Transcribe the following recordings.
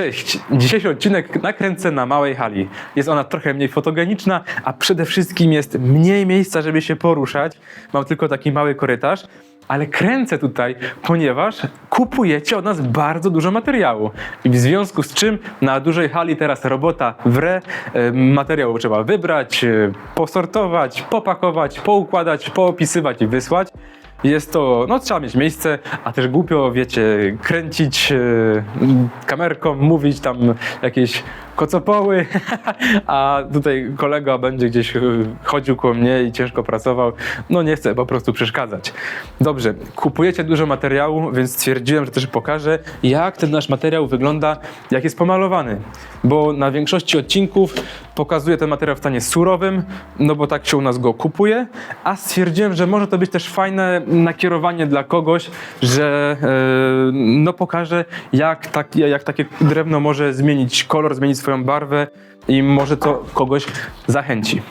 Cześć! Dzisiejszy odcinek nakręcę na małej hali. Jest ona trochę mniej fotogeniczna, a przede wszystkim jest mniej miejsca, żeby się poruszać. Mam tylko taki mały korytarz, ale kręcę tutaj, ponieważ kupujecie od nas bardzo dużo materiału. I w związku z czym na dużej hali teraz robota wre. Materiał trzeba wybrać, e, posortować, popakować, poukładać, poopisywać i wysłać. Jest to, no trzeba mieć miejsce, a też głupio, wiecie, kręcić e, kamerką, mówić tam jakieś kocopoły, a tutaj kolega będzie gdzieś e, chodził koło mnie i ciężko pracował. No nie chcę po prostu przeszkadzać. Dobrze, kupujecie dużo materiału, więc stwierdziłem, że też pokażę, jak ten nasz materiał wygląda, jak jest pomalowany. Bo na większości odcinków pokazuję ten materiał w stanie surowym, no bo tak się u nas go kupuje, a stwierdziłem, że może to być też fajne nakierowanie dla kogoś, że e, no pokażę, jak, tak, jak takie drewno może zmienić kolor, zmienić barwę i może to kogoś zachęci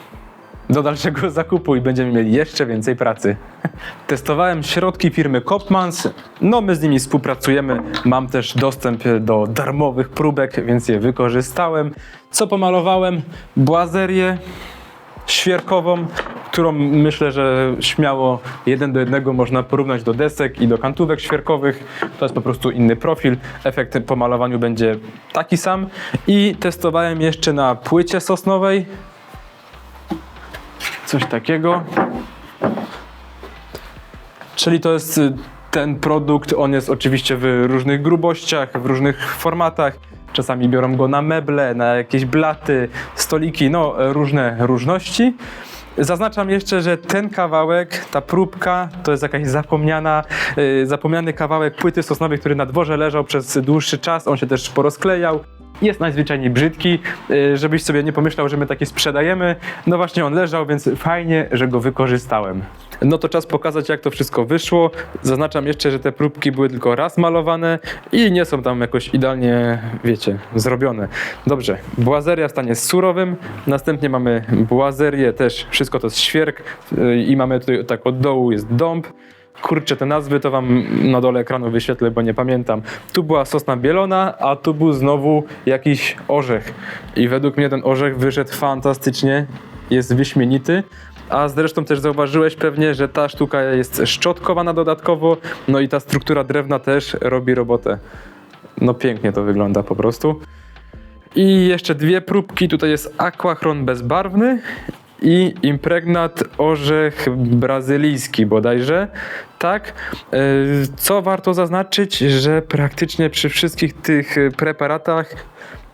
do dalszego zakupu i będziemy mieli jeszcze więcej pracy. Testowałem środki firmy Kopmans, no my z nimi współpracujemy, mam też dostęp do darmowych próbek, więc je wykorzystałem. Co pomalowałem? Błazerię świerkową, którą myślę, że śmiało jeden do jednego można porównać do desek i do kantówek świerkowych. To jest po prostu inny profil. Efekt po malowaniu będzie taki sam. I testowałem jeszcze na płycie sosnowej. Coś takiego. Czyli to jest y, ten produkt, on jest oczywiście w różnych grubościach, w różnych formatach. Czasami biorą go na meble, na jakieś blaty, stoliki, no różne różności. Zaznaczam jeszcze, że ten kawałek, ta próbka, to jest jakaś zapomniana, y, zapomniany kawałek płyty sosnowej, który na dworze leżał przez dłuższy czas, on się też porozklejał. Jest najzwyczajniej brzydki, y, żebyś sobie nie pomyślał, że my takie sprzedajemy. No właśnie on leżał, więc fajnie, że go wykorzystałem. No to czas pokazać, jak to wszystko wyszło. Zaznaczam jeszcze, że te próbki były tylko raz malowane i nie są tam jakoś idealnie, wiecie, zrobione. Dobrze, błazeria w stanie surowym, następnie mamy błazerię też, wszystko to jest świerk y, i mamy tutaj tak od dołu jest dąb. Kurczę, te nazwy to wam na dole ekranu wyświetlę, bo nie pamiętam. Tu była sosna bielona, a tu był znowu jakiś orzech. I według mnie ten orzech wyszedł fantastycznie, jest wyśmienity. A zresztą też zauważyłeś pewnie, że ta sztuka jest szczotkowana dodatkowo, no i ta struktura drewna też robi robotę. No pięknie to wygląda po prostu. I jeszcze dwie próbki, tutaj jest aquachron bezbarwny i impregnat orzech brazylijski bodajże. Tak, E, co warto zaznaczyć, że praktycznie przy wszystkich tych preparatach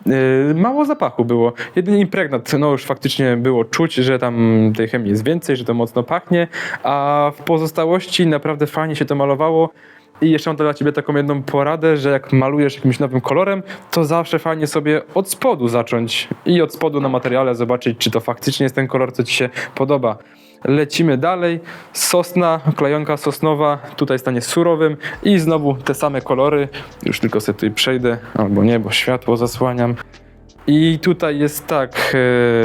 e, mało zapachu było. Jedynie impregnat, no już faktycznie było czuć, że tam tej chemii jest więcej, że to mocno pachnie, a w pozostałości naprawdę fajnie się to malowało. I jeszcze mam dla Ciebie taką jedną poradę, że jak malujesz jakimś nowym kolorem, to zawsze fajnie sobie od spodu zacząć i od spodu na materiale zobaczyć, czy to faktycznie jest ten kolor, co Ci się podoba. Lecimy dalej. Sosna, klejonka sosnowa, tutaj stanie surowym i znowu te same kolory. Już tylko sobie tutaj przejdę, albo nie, bo światło zasłaniam. I tutaj jest tak,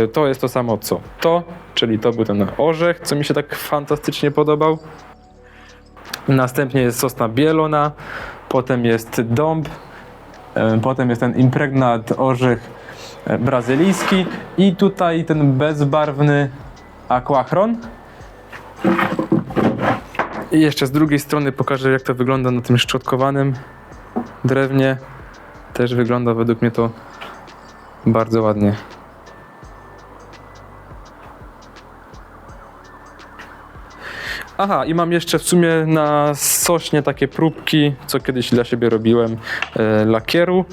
e, to jest to samo co to, czyli to był ten orzech, co mi się tak fantastycznie podobał. Następnie jest sosna bielona, potem jest dąb, e, potem jest ten impregnat orzech e, brazylijski i tutaj ten bezbarwny aquachron. I jeszcze z drugiej strony pokażę jak to wygląda na tym szczotkowanym drewnie. Też wygląda według mnie to bardzo ładnie. Aha, i mam jeszcze w sumie na sośnie takie próbki, co kiedyś dla siebie robiłem, e, lakieru.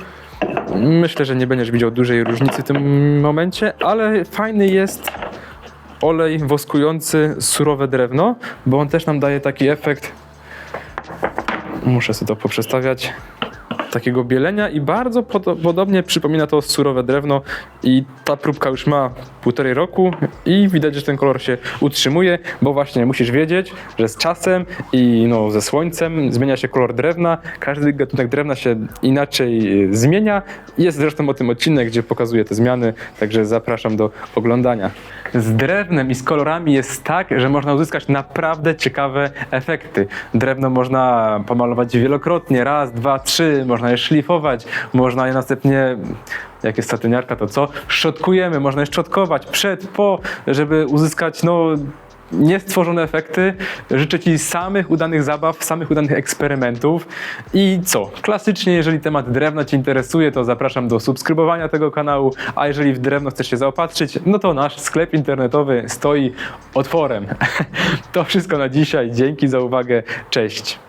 Myślę, że nie będziesz widział dużej różnicy w tym momencie, ale fajny jest olej woskujący surowe drewno, bo on też nam daje taki efekt. Muszę sobie to poprzestawiać. Takiego bielenia i bardzo podo- podobnie przypomina to surowe drewno i ta próbka już ma półtorej roku i widać, że ten kolor się utrzymuje, bo właśnie musisz wiedzieć, że z czasem i no, ze słońcem zmienia się kolor drewna, każdy gatunek drewna się inaczej y, zmienia. Jest zresztą o tym odcinek, gdzie pokazuję te zmiany, także zapraszam do oglądania. Z drewnem i z kolorami jest tak, że można uzyskać naprawdę ciekawe efekty. Drewno można pomalować wielokrotnie, raz, dwa, trzy, można można je szlifować, można je następnie, jak jest satyniarka, to co? Szczotkujemy, można je szczotkować przed, po, żeby uzyskać no, niestworzone efekty. Życzę Ci samych udanych zabaw, samych udanych eksperymentów. I co? Klasycznie, jeżeli temat drewna Cię interesuje, to zapraszam do subskrybowania tego kanału, a jeżeli w drewno chcesz się zaopatrzyć, no to nasz sklep internetowy stoi otworem. To wszystko na dzisiaj. Dzięki za uwagę. Cześć.